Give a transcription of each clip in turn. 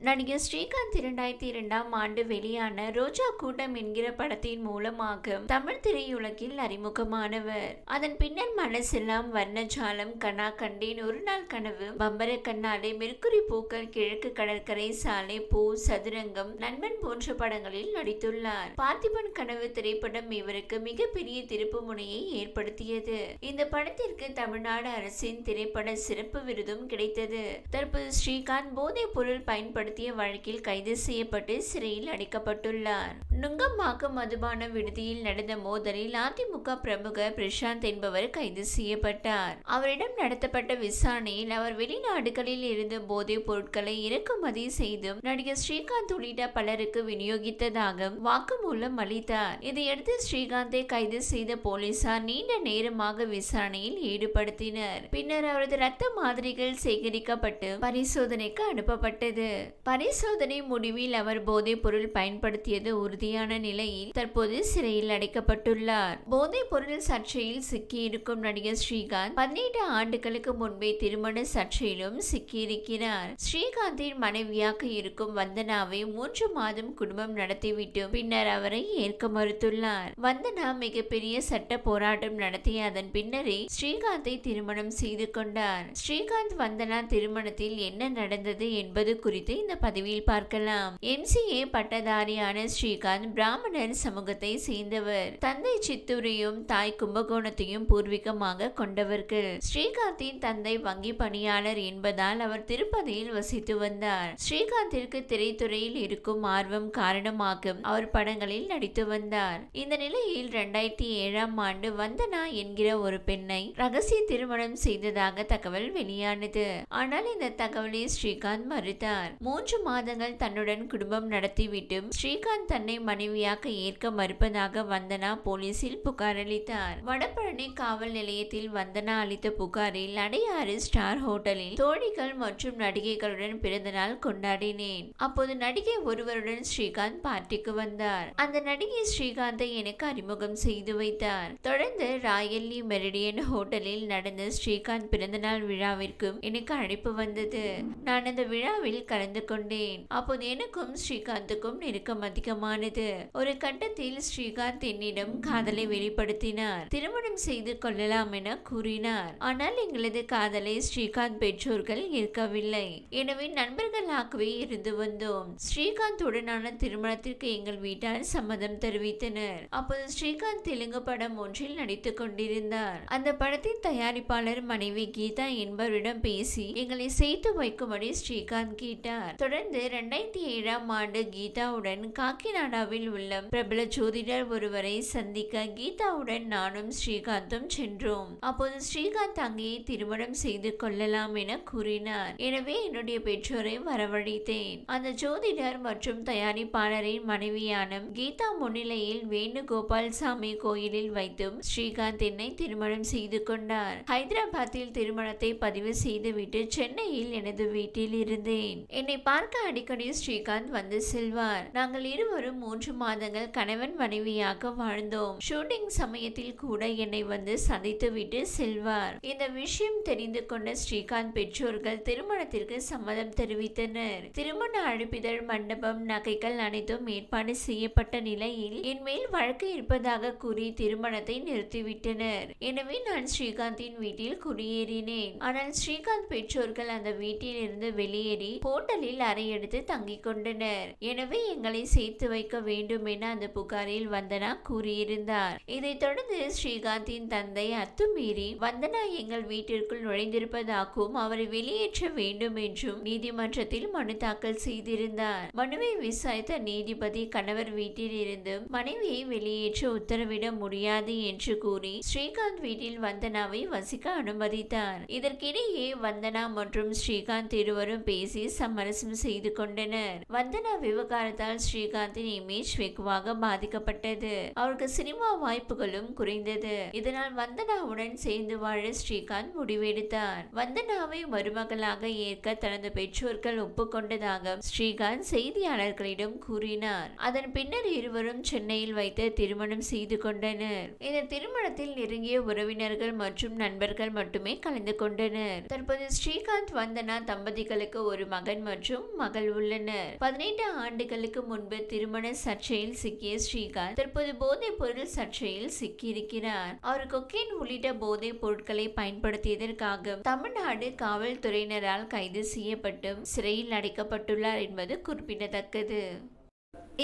நடிகர் ஸ்ரீகாந்த் இரண்டாயிரத்தி இரண்டாம் ஆண்டு வெளியான ரோஜா கூட்டம் என்கிற படத்தின் மூலமாக தமிழ் திரையுலகில் அறிமுகமானவர். அதன் பின்னர் மனசெல்லாம் வர்ணஜாலம் கண்ணா கண்டேன் ஒரு நாள் கனவு பம்பர கண்ணாலே மெர்க்குரி பூக்கள் கிழக்கு கடற்கரை சாலை பூ சதுரங்கம் நண்பன் போன்ற படங்களில் நடித்துள்ளார். பார்த்திபன் கனவு திரைப்படம் இவருக்கு மிகப்பெரிய திருப்பு முனையை ஏற்படுத்தியது. இந்த படத்திற்கு தமிழ்நாடு அரசின் திரைப்பட சிறப்பு விருதும் கிடைத்தது. தற்போது ஸ்ரீகாந்த் போதைப் பொருள் பயன்படுத்திய வழக்கில் கைது செய்யப்பட்டு சிறையில் அடைக்கப்பட்டுள்ளார். நுங்கம்பாக்கம் மதுபான விடுதியில் நடந்த மோதலில் அதிமுக பிரமுகர் பிரசாந்த் என்பவர் கைது செய்யப்பட்டார். அவரிடம் நடத்தப்பட்ட விசாரணையில் அவர் வெளிநாடுகளில் இருந்து போதைப் பொருட்களை இறக்குமதி செய்தும் நடிகர் ஸ்ரீகாந்த் உள்ளிட்ட பலருக்கு விநியோகித்ததாக வாக்குமூலம் அளித்தார். இதையடுத்து ஸ்ரீகாந்தை கைது செய்த போலீசார் நீண்ட நேரமாக விசாரணையில் ஈடுபடுத்தினர். பின்னர் அவரது ரத்த மாதிரிகள் சேகரிக்கப்பட்டு பரிசோதனைக்கு அனுப்பப்பட்டது. பரிசோதனை முடிவில் அவர் போதைப் பொருள் பயன்படுத்தியது உறுதியான நிலையில் தற்போது சிறையில் அடைக்கப்பட்டுள்ளார். போதைப் பொருள் சர்ச்சையில் சிக்கியிருக்கும் நடிகர் ஸ்ரீகாந்த் பதினெட்டு ஆண்டுகளுக்கு முன்பே திருமண சர்ச்சையிலும் சிக்கியிருக்கிறார். ஸ்ரீகாந்தின் மனைவியாக இருக்கும் வந்தனாவை மூன்று மாதம் குடும்பம் நடத்திவிட்டு பின்னர் அவரை ஏற்க மறுத்துள்ளார். வந்தனா மிகப்பெரிய சட்ட போராட்டம் நடத்திய அதன் பின்னரே ஸ்ரீகாந்தை திருமணம் செய்து கொண்டார். ஸ்ரீகாந்த் வந்தனா திருமணத்தில் என்ன நடந்தது என்பது குறித்து இந்த பதிவில் பார்க்கலாம். எம்சிஏ பட்டதாரியான ஸ்ரீகாந்த் பிராமணர் சமூகத்தை சேர்ந்தவர். தந்தை சித்தூரையும் தாய் கும்பகோணத்தையும் பூர்வீகமாக கொண்டவர்கள். ஸ்ரீகாந்தின் தந்தை வங்கி பணியாளர் என்பதால் அவர் திருப்பதியில் வசித்து வந்தார். ஸ்ரீகாந்திற்கு திரைத்துறையில் இருக்கும் ஆர்வம் காரணமாக அவர் படங்களில் நடித்து வந்தார். இந்த நிலையில் இரண்டாயிரத்தி ஏழாம் ஆண்டு வந்தனா என்கிற ஒரு பெண்ணை ரகசிய திருமணம் செய்ததாக தகவல் வெளியானது. ஆனால் இந்த தகவலை ஸ்ரீகாந்த் மறுத்தார். மூன்று மாதங்கள் தன்னுடன் குடும்பம் நடத்திவிட்டும் ஸ்ரீகாந்த் தன்னை மனைவியாக ஏற்க மறுப்பதாக வந்தனா போலீசில் புகார் அளித்தார். வடபழனி காவல் நிலையத்தில் வந்தனா அளித்த புகாரில் அடையாறு ஸ்டார் ஹோட்டலில் தோழிகள் மற்றும் நடிகைகளுடன் பிறந்தநாள் கொண்டாடினேன். அப்போது நடிகை ஒருவருடன் ஸ்ரீகாந்த் பார்ட்டிக்கு வந்தார். அந்த நடிகை ஸ்ரீகாந்தை எனக்கு அறிமுகம் செய்து வைத்தார். தொடர்ந்து ராயல்லி மெரிடியன் ஹோட்டலில் நடந்த ஸ்ரீகாந்த் பிறந்தநாள் விழாவிற்கும் எனக்கு அழைப்பு வந்தது. நான் அந்த விழாவில் கலந்து கொண்டேன். அப்போது எனக்கும் ஸ்ரீகாந்துக்கும் நெருக்கம் அதிகமானது. ஒரு கட்டத்தில் ஸ்ரீகாந்த் என்னிடம் காதலை வெளிப்படுத்தினார். திருமணம் செய்து கொள்ளலாம் என கூறினார். ஆனால் எங்களது காதலை ஸ்ரீகாந்த் பெற்றோர்கள் ஏற்கவில்லை. எனவே நண்பர்களாகவே இருந்து வந்தோம். ஸ்ரீகாந்த் உடனான திருமணத்திற்கு எங்கள் வீட்டார் சம்மதம் தெரிவித்தனர். அப்போது ஸ்ரீகாந்த் தெலுங்கு படம் ஒன்றில் நடித்துக் கொண்டிருந்தார். அந்த படத்தின் தயாரிப்பாளர் மனைவி கீதா என்பவரிடம் பேசி எங்களை சேர்த்து வைக்கும்படி ஸ்ரீகாந்த் கேட்டார். தொடர்ந்து இரண்டாயிரத்தி ஏழாம் ஆண்டு கீதாவுடன் காக்கிநாடாவில் உள்ள பிரபல ஜோதிடர் ஒருவரை சந்திக்க கீதாவுடன் நானும் ஸ்ரீகாந்தும் சென்றோம். அப்போது ஸ்ரீகாந்த் அங்கேயே திருமணம் செய்து கொள்ளலாம் என கூறினார். எனவே என்னுடைய பெற்றோரை வரவழைத்தேன். அந்த ஜோதிடர் மற்றும் தயாரிப்பாளரின் மனைவியான கீதா முன்னிலையில் வேணுகோபால் சாமி கோயிலில் வைத்தும் ஸ்ரீகாந்த் என்னை திருமணம் செய்து கொண்டார். ஹைதராபாத்தில் திருமணத்தை பதிவு செய்துவிட்டு சென்னையில் எனது வீட்டில் இருந்தேன். என்னை பார்க்க அடிக்கடி ஸ்ரீகாந்த் வந்து செல்வார். நாங்கள் இருவரும் மூன்று மாதங்கள் கணவன் மனைவியாக வாழ்ந்தோம். ஷூட்டிங் சமயத்தில் கூட என்னை வந்து சந்தித்துவிட்டு செல்வார். இந்த விஷயம் தெரிந்து கொண்ட ஸ்ரீகாந்த் பெற்றோர்கள் திருமணத்திற்கு சம்மதம் தெரிவித்தனர். திருமண அழைப்பிதழ் மண்டபம் நகைகள் அனைத்தும் ஏற்பாடு செய்யப்பட்ட நிலையில் என் மேல் வழக்கு இருப்பதாக கூறி திருமணத்தை நிறுத்திவிட்டனர். எனவே நான் ஸ்ரீகாந்தின் வீட்டில் குடியேறினேன். ஆனால் ஸ்ரீகாந்த் பெற்றோர்கள் அந்த வீட்டில் இருந்து வெளியேறி ஹோட்டலில் அறை எடுத்து தங்கிக் கொண்டனர். எனவே எங்களை சேர்த்து வைக்க வேண்டும் என அந்த புகாரில் வந்தனா கூறியிருந்தார். இதைத் தொடர்ந்து ஸ்ரீகாந்தின் தந்தை அத்துமீறி வந்தனா எங்கள் வீட்டிற்குள் நுழைந்திருப்பதாகவும் அவரை வெளியேற்ற வேண்டும் என்றும் நீதிமன்றத்தில் மனு தாக்கல் செய்திருந்தார். மனுவை விசாரித்த நீதிபதி கணவர் வீட்டில் இருந்து மனைவியை வெளியேற்ற உத்தரவிட முடியாது என்று கூறி ஸ்ரீகாந்த் வீட்டில் வந்தனாவை வசிக்க அனுமதித்தார். இதற்கிடையே வந்தனா மற்றும் ஸ்ரீகாந்த் இருவரும் பேசி சமரச சமரசம் செய்து கொண்டனர். வந்தனா விவகாரத்தால் ஸ்ரீகாந்தின் இமேஜ் வெகுவாக பாதிக்கப்பட்டது. அவருக்கு சினிமா வாய்ப்புகளும் குறைந்தது. இதனால் வந்தனாவுடன் சேர்ந்து வாழ ஸ்ரீகாந்த் முடிவெடுத்தார். வந்தனாவை மருமகளாக ஏற்க தனது பெற்றோர்கள் ஒப்புக்கொண்டதாக ஸ்ரீகாந்த் செய்தியாளர்களிடம் கூறினார். அதன் பின்னர் இருவரும் சென்னையில் வைத்து திருமணம் செய்து கொண்டனர். இந்த திருமணத்தில் நெருங்கிய உறவினர்கள் மற்றும் நண்பர்கள் மட்டுமே கலந்து கொண்டனர். தற்போது ஸ்ரீகாந்த் வந்தனா தம்பதிகளுக்கு ஒரு மகன் மற்றும் மற்றும் மகள் உள்ளனர். பதினெட்டு ஆண்டுகளுக்கு முன்பு திருமண சர்ச்சையில் சிக்கிய ஸ்ரீகாந்த் தற்போது போதைப் பொருள் சர்ச்சையில் சிக்கியிருக்கிறார். அவர் கொக்கைன் உள்ளிட்ட போதைப் பொருட்களை பயன்படுத்தியதற்காக தமிழ்நாடு காவல்துறையினரால் கைது செய்யப்பட்டும் சிறையில் அடைக்கப்பட்டுள்ளார் என்பது குறிப்பிடத்தக்கது.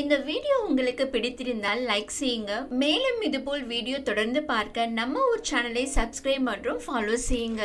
இந்த வீடியோ உங்களுக்கு பிடித்திருந்தால் லைக் செய்யுங்க. மேலும் இதுபோல் வீடியோ தொடர்ந்து பார்க்க நம்ம ஒரு சேனலை சப்ஸ்கிரைப் மற்றும் ஃபாலோ செய்யுங்க.